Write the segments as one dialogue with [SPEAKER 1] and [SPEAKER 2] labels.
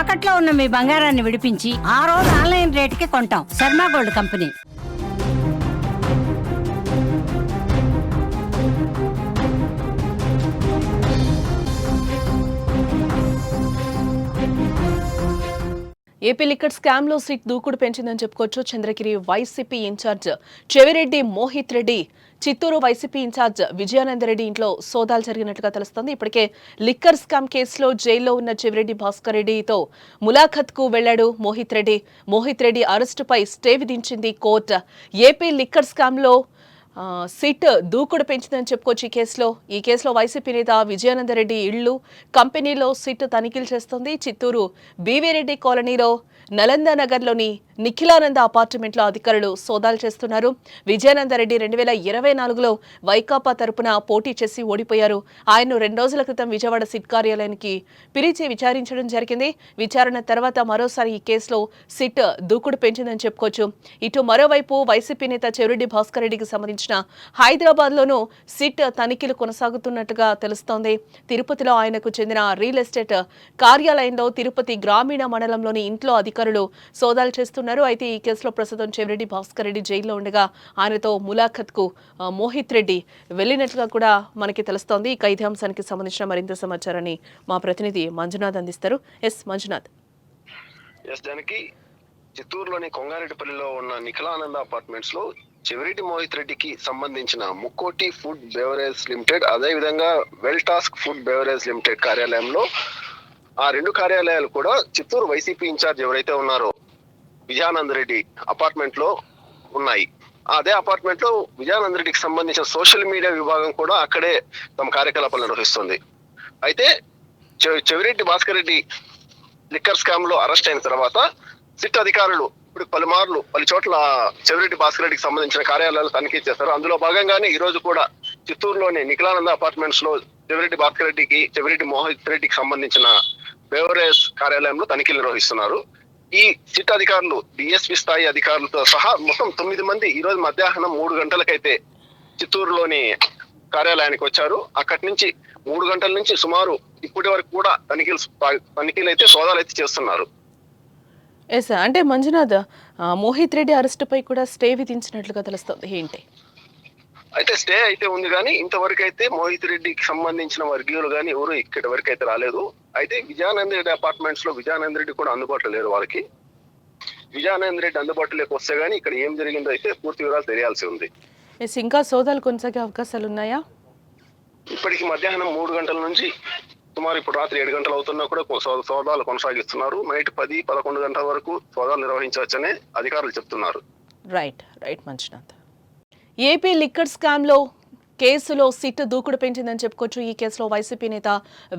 [SPEAKER 1] తాకట్లో ఉన్న మీ బంగారాన్ని విడిపించి ఆ రోజు ఆన్లైన్ రేటుకి కొంటాం. Sharma gold company.
[SPEAKER 2] AP liquor స్కామ్లో సీట్ దూకుడు పెంచిందని చెప్పుకోవచ్చు. Chandragiri YCP incharge Chevireddy Mohit Reddy Chittoor YCP incharge Vijayananda Reddy ఇంట్లో సోదాలు జరిగినట్లుగా తెలుస్తోంది. ఇప్పటికే లిక్కర్ స్కామ్ కేసులో జైల్లో ఉన్న చెవిరెడ్డి భాస్కర్ రెడ్డితో ములాఖత్కు వెళ్ళాడు మోహిత్ రెడ్డి. మోహిత్ రెడ్డి అరెస్టుపై స్టే విధించింది కోర్టు. ఏపీ లిక్కర్ స్కామ్లో సిట్ దూకుడు పెంచిందని చెప్పుకోవచ్చు ఈ కేసులో. ఈ కేసులో వైసీపీ నేత విజయానందరెడ్డి ఇళ్ళు కంపెనీలో సిట్ తనిఖీలు చేస్తోంది. చిత్తూరు బీవీరెడ్డి కాలనీలో నలంద నగర్లోని నిఖిలానంద అపార్ట్మెంట్లో అధికారులు సోదాలు చేస్తున్నారు. విజయానందరెడ్డి రెండు వేల ఇరవై నాలుగులో వైకాపా తరపున పోటీ చేసి ఓడిపోయారు. ఆయన్ను రెండు రోజుల క్రితం విజయవాడ సిట్ కార్యాలయానికి పిలిచి విచారించడం జరిగింది. విచారణ తర్వాత మరోసారి ఈ కేసులో సిట్ దూకుడు పెంచిందని చెప్పుకోవచ్చు. ఇటు మరోవైపు వైసీపీ నేత చెవిరెడ్డి భాస్కర్ రెడ్డికి సంబంధించిన హైదరాబాద్ లోనూ సిట్ తనిఖీలు కొనసాగుతున్నట్టుగా తెలుస్తోంది. తిరుపతిలో ఆయనకు చెందిన రియల్ ఎస్టేట్ కార్యాలయంలో తిరుపతి గ్రామీణ మండలంలోని ఇంట్లో అధికారులు సోదాలు చేస్తున్నారు. అయితే ఈ కేసులో ప్రస్తుతం చెవిరెడ్డి భాస్కర్ రెడ్డి జైల్లో ఉండగా ఆయనతో ములాఖత్కు మోహిత్ రెడ్డి వెళ్ళినట్లుగా కూడా మనకి తెలుస్తోంది. ఇక ఇదే అంశానికి సంబంధించిన మరింత సమాచారాన్ని మా ప్రతినిధి మంజునాథ్ అందిస్తారు. ఎస్ మంజునాథ్.
[SPEAKER 3] ఎస్ దానికి చిత్తూరులోని కొంగారెడ్డిపల్లిలో ఉన్న నిఖిలానంద అపార్ట్మెంట్స్లో చెవిరెడ్డి మోహిత్ రెడ్డికి సంబంధించిన ముక్కోటి ఫుడ్ బెవరేజ్ లిమిటెడ్ అదే విధంగా well task food beverage limited కార్యాలయంలో ఆ రెండు కార్యాలయాలు కూడా చిత్తూరు వైసీపీ ఇన్ఛార్జ్ ఎవరైతే ఉన్నారో విజయానంద్ రెడ్డి అపార్ట్మెంట్లో ఉన్నాయి. అదే అపార్ట్మెంట్లో విజయానంద్ రెడ్డికి సంబంధించిన సోషల్ మీడియా విభాగం కూడా అక్కడే తమ కార్యకలాపాలు నిర్వహిస్తుంది. అయితే చెవిరెడ్డి భాస్కర్ రెడ్డి లిక్కర్ స్కామ్లో అరెస్ట్ అయిన తర్వాత సిట్ అధికారులు ఇప్పుడు పలుమార్లు పలు చోట్ల చెవిరెడ్డి భాస్కర్ రెడ్డికి సంబంధించిన కార్యాలయాలు తనిఖీ చేస్తారు. అందులో భాగంగానే ఈ రోజు కూడా చిత్తూరులోని నిఖిలానంద అపార్ట్మెంట్స్లో చెవిరెడ్డి భాస్కర్ రెడ్డికి చెవిరెడ్డి మోహిత్ రెడ్డికి సంబంధించిన బెవరేజ్ కార్యాలయంలో తనిఖీలు నిర్వహిస్తున్నారు. ఈ సిట్ అధికారులు డిఎస్పి స్థాయి అధికారులతో సహా మొత్తం తొమ్మిది మంది ఈ రోజు మధ్యాహ్నం మూడు గంటలకైతే చిత్తూరులోని కార్యాలయానికి వచ్చారు. అక్కడి నుంచి మూడు గంటల నుంచి సుమారు ఇప్పటి వరకు కూడా తనిఖీలు తనిఖీలు అయితే సోదాలు అయితే చేస్తున్నారు
[SPEAKER 2] ఎస్ అంటే మంజునాథ్ మోహిత్ రెడ్డి అరెస్టుపై కూడా స్టే విధించినట్లుగా తెలుస్తుంది. ఏంటి?
[SPEAKER 3] అయితే స్టే అయితే ఉంది కానీ ఇంతవరకు అయితే మోహిత్ రెడ్డికి సంబంధించిన వర్గీయులు కానీ ఎవరు ఇక్కడి వరకు అయితే రాలేదు. అయితే విజయానంద రెడ్డి అపార్ట్మెంట్స్లో విజయానంద రెడ్డి కూడా అందుబాటులో లేరు వాళ్ళకి. విజయానంద రెడ్డి అందుబాటులోకి వస్తే గానీ ఇక్కడ ఏం జరిగిందో అయితే పూర్తి వివరాలు తెలియాల్సి ఉంది.
[SPEAKER 2] ఇంకా సోదాలు కొనసాగే అవకాశాలు ఉన్నాయా?
[SPEAKER 3] ఇప్పటికి మధ్యాహ్నం మూడు గంటల నుంచి సుమారు ఇప్పుడు రాత్రి ఏడు గంటలు అవుతున్నా కూడా సోదాలు కొనసాగిస్తున్నారు. నైట్ పది పదకొండు గంటల వరకు సోదాలు నిర్వహించవచ్చని అధికారులు చెప్తున్నారు.
[SPEAKER 2] Right right Manjunath. AP liquor స్కామ్లో కేసులో సిట్ దూకుడు పెంచిందని చెప్పుకోవచ్చు. ఈ కేసులో వైసీపీ నేత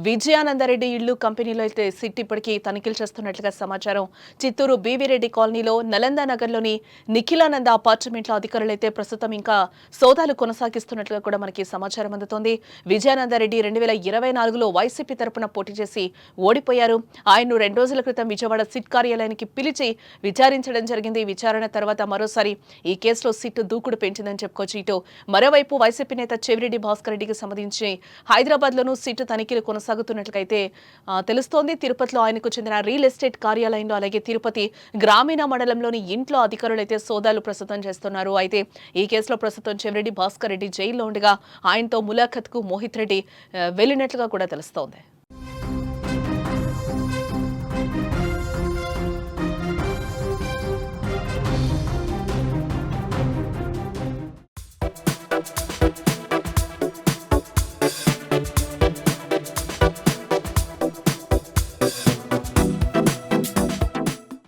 [SPEAKER 2] విజయానందరెడ్డి ఇళ్ళు కంపెనీలో అయితే సిట్ ఇప్పటికీ తనిఖీలు చేస్తున్నట్లుగా సమాచారం. చిత్తూరు బీవీరెడ్డి కాలనీలో నలంద నగర్లోని నిఖిలానంద అపార్ట్మెంట్లో అధికారులు అయితే ప్రస్తుతం ఇంకా సోదాలు కొనసాగిస్తున్నట్లుగా కూడా మనకి సమాచారం అందుతోంది. విజయానందరెడ్డి రెండు వేల ఇరవై నాలుగులో వైసీపీ తరపున పోటీ చేసి ఓడిపోయారు. ఆయన్ను రెండు రోజుల క్రితం విజయవాడ సిట్ కార్యాలయానికి పిలిచి విచారించడం జరిగింది. విచారణ తర్వాత మరోసారి ఈ కేసులో సిట్ దూకుడు పెంచిందని చెప్పుకోవచ్చు. ఇటు మరోవైపు వైసీపీ నేత చెవిరెడ్డి భాస్కర్ రెడ్డికి సంబంధించి హైదరాబాద్లోనూ సిట్ తనిఖీలు కొనసాగుతున్నట్లయితే తెలుస్తోంది. తిరుపతిలో ఆయనకు చెందిన రియల్ ఎస్టేట్ కార్యాలయంలో అలాగే తిరుపతి గ్రామీణ మండలంలోని ఇంట్లో అధికారులు అయితే సోదాలు ప్రస్తుతం చేస్తున్నారు. అయితే ఈ కేసులో ప్రస్తుతం చెవిరెడ్డి భాస్కర్ రెడ్డి జైల్లో ఉండగా ఆయనతో ములాఖత్కు మోహిత్ రెడ్డి వెళ్ళినట్లుగా కూడా తెలుస్తోంది.